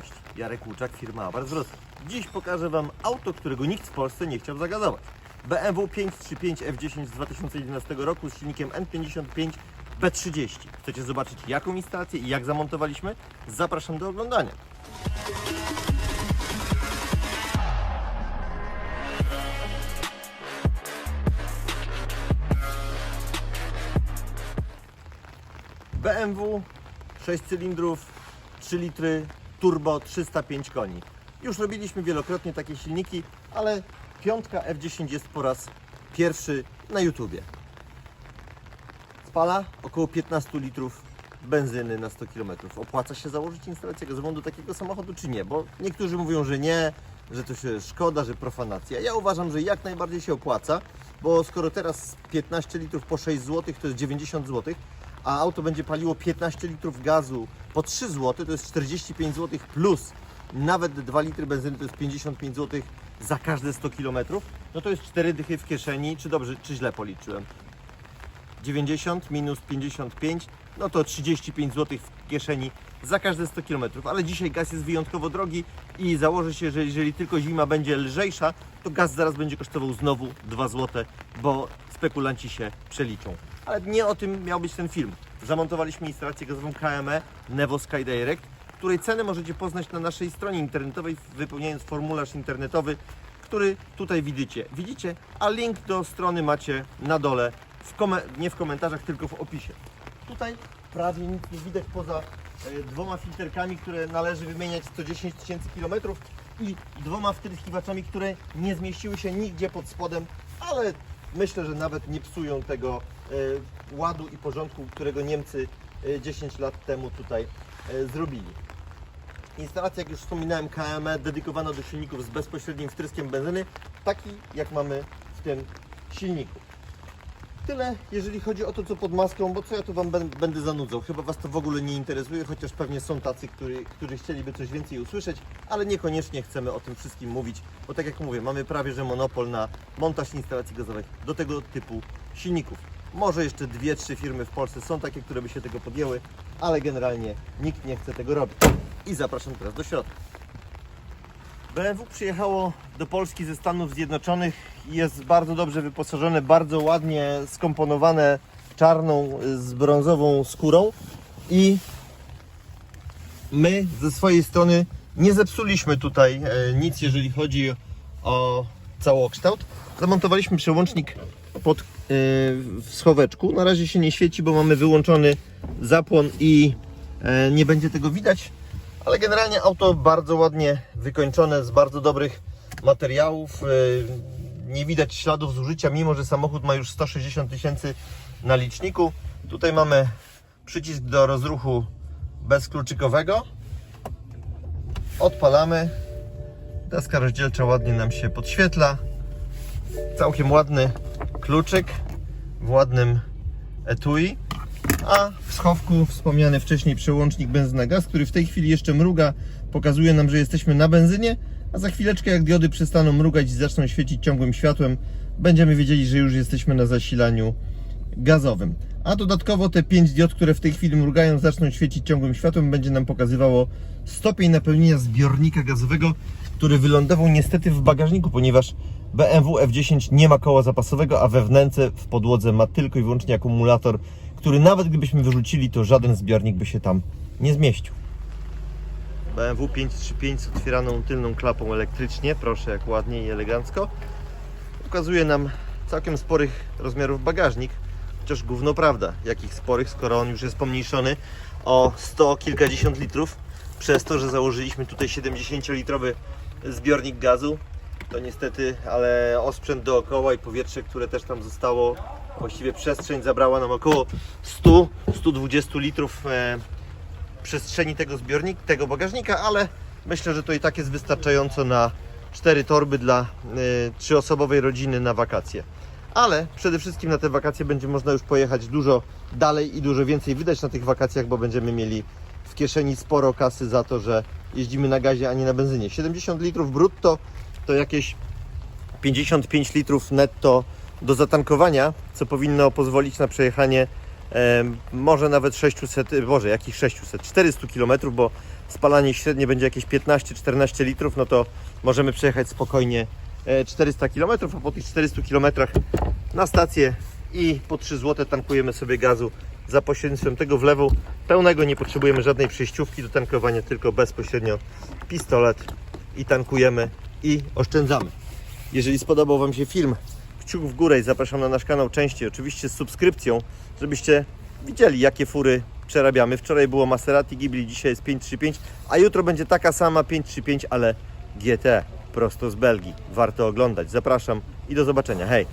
Cześć, Jarek Łuczak, firma Abar z Wrocław. Dziś pokażę Wam auto, którego nikt w Polsce nie chciał zagazować. BMW 535 F10 z 2011 roku z silnikiem N55 B30. Chcecie zobaczyć jaką instalację i jak zamontowaliśmy? Zapraszam do oglądania. BMW 6 cylindrów, 3 litry, turbo 305 koni. Już robiliśmy wielokrotnie takie silniki, ale piątka F10 jest po raz pierwszy na YouTubie. Spala około 15 litrów benzyny na 100 km. Opłaca się założyć instalację gazową do takiego samochodu, czy nie? Bo niektórzy mówią, że nie, że to się szkoda, że profanacja. Ja uważam, że jak najbardziej się opłaca, bo skoro teraz 15 litrów po 6 zł to jest 90 zł, a auto będzie paliło 15 litrów gazu po 3 zł, to jest 45 zł plus nawet 2 litry benzyny to jest 55 zł za każde 100 km, no to jest 4 dychy w kieszeni, czy dobrze, czy źle policzyłem? 90 minus 55, no to 35 zł w kieszeni za każde 100 km. Ale dzisiaj gaz jest wyjątkowo drogi i założę się, że jeżeli tylko zima będzie lżejsza, to gaz zaraz będzie kosztował znowu 2 zł, bo spekulanci się przeliczą. Ale nie o tym miał być ten film. Zamontowaliśmy instalację gazową KME Nevo Sky Direct, której cenę możecie poznać na naszej stronie internetowej, wypełniając formularz internetowy, który tutaj widzicie. Widzicie, a link do strony macie na dole, w nie w komentarzach, tylko w opisie. Tutaj prawie nic nie widać poza e, dwoma filterkami, które należy wymieniać co 10 tysięcy kilometrów i dwoma wtryskiwaczami, które nie zmieściły się nigdzie pod spodem, ale myślę, że nawet nie psują tego ładu i porządku, którego Niemcy e, 10 lat temu tutaj e, zrobili. Instalacja, jak już wspominałem, KME dedykowana do silników z bezpośrednim wtryskiem benzyny, taki jak mamy w tym silniku. Tyle, jeżeli chodzi o to, co pod maską, bo co ja tu Wam będę zanudzał. Chyba Was to w ogóle nie interesuje, chociaż pewnie są tacy, którzy, którzy chcieliby coś więcej usłyszeć, ale niekoniecznie chcemy o tym wszystkim mówić, bo tak jak mówię, mamy prawie że monopol na montaż instalacji gazowych do tego typu silników. Może jeszcze dwie, trzy firmy w Polsce są takie, które by się tego podjęły, ale generalnie nikt nie chce tego robić. I zapraszam teraz do środka. BMW przyjechało do Polski ze Stanów Zjednoczonych jest bardzo dobrze wyposażone, bardzo ładnie skomponowane czarną z brązową skórą i my ze swojej strony nie zepsuliśmy tutaj e, nic, jeżeli chodzi o całokształt. Zamontowaliśmy przełącznik pod, e, w schoweczku. Na razie się nie świeci, bo mamy wyłączony zapłon i e, nie będzie tego widać. Ale generalnie auto bardzo ładnie wykończone, z bardzo dobrych materiałów. Yy, Nie widać śladów zużycia, mimo że samochód ma już 160 tysięcy na liczniku. Tutaj mamy przycisk do rozruchu bezkluczykowego. Odpalamy. Deska rozdzielcza ładnie nam się podświetla. Całkiem ładny kluczyk w ładnym etui a w schowku wspomniany wcześniej przełącznik benzyna-gaz, który w tej chwili jeszcze mruga, pokazuje nam, że jesteśmy na benzynie, a za chwileczkę jak diody przestaną mrugać i zaczną świecić ciągłym światłem, będziemy wiedzieli, że już jesteśmy na zasilaniu gazowym. A dodatkowo te 5 diod, które w tej chwili mrugają, zaczną świecić ciągłym światłem, będzie nam pokazywało stopień napełnienia zbiornika gazowego, który wylądował niestety w bagażniku, ponieważ BMW F10 nie ma koła zapasowego, a we wnęce w podłodze ma tylko i wyłącznie akumulator, który nawet gdybyśmy wyrzucili, to żaden zbiornik by się tam nie zmieścił. BMW 535 z otwieraną tylną klapą elektrycznie, proszę jak ładnie i elegancko. Pokazuje nam całkiem sporych rozmiarów bagażnik, chociaż gówno prawda, jakich sporych, skoro on już jest pomniejszony o 100 kilkadziesiąt litrów, przez to, że założyliśmy tutaj 70-litrowy zbiornik gazu, to niestety, ale osprzęt dookoła i powietrze, które też tam zostało, właściwie przestrzeń zabrała nam około 100-120 litrów e, przestrzeni tego zbiornika, tego bagażnika, ale myślę, że to i tak jest wystarczająco na cztery torby dla e, trzyosobowej rodziny na wakacje. Ale przede wszystkim na te wakacje będzie można już pojechać dużo dalej i dużo więcej wydać na tych wakacjach, bo będziemy mieli w kieszeni sporo kasy za to, że jeździmy na gazie, a nie na benzynie. 70 litrów brutto to jakieś 55 litrów netto do zatankowania, co powinno pozwolić na przejechanie em, może nawet 600, Boże, jakich 600, 400 km, bo spalanie średnie będzie jakieś 15-14 litrów, no to możemy przejechać spokojnie e, 400 km, a po tych 400 km na stację i po 3 zł tankujemy sobie gazu za pośrednictwem tego wlewu pełnego. Nie potrzebujemy żadnej przejściówki do tankowania, tylko bezpośrednio pistolet i tankujemy i oszczędzamy. Jeżeli spodobał Wam się film, kciuk w górę i zapraszam na nasz kanał częściej, oczywiście z subskrypcją, żebyście widzieli jakie fury przerabiamy. Wczoraj było Maserati Ghibli, dzisiaj jest 535, a jutro będzie taka sama 535, ale GT prosto z Belgii. Warto oglądać. Zapraszam i do zobaczenia. Hej!